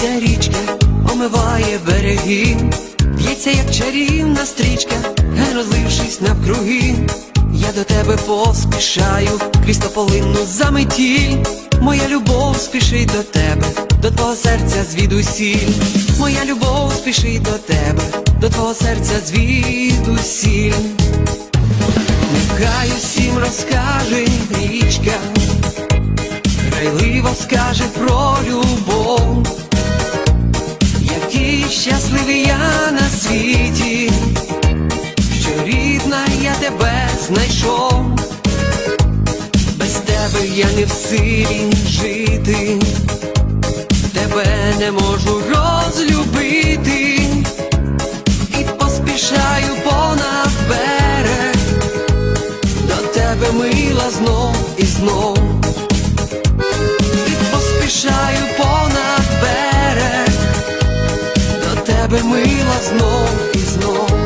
Ця річка омиває береги, б'ється, як чарівна стрічка, розлившись навкруги. Я до тебе поспішаю, крізь тополинну заметіль. Моя любов спішить до тебе, до твого серця звідусіль. Моя любов спішить до тебе, до твого серця звідусіль. Нехай усім розкаже знайшов, без тебе я не в силі жити, тебе не можу розлюбити, і поспішаю понад берег. До тебе мила знов і знов. І поспішаю понад берег. До тебе мила знов і знов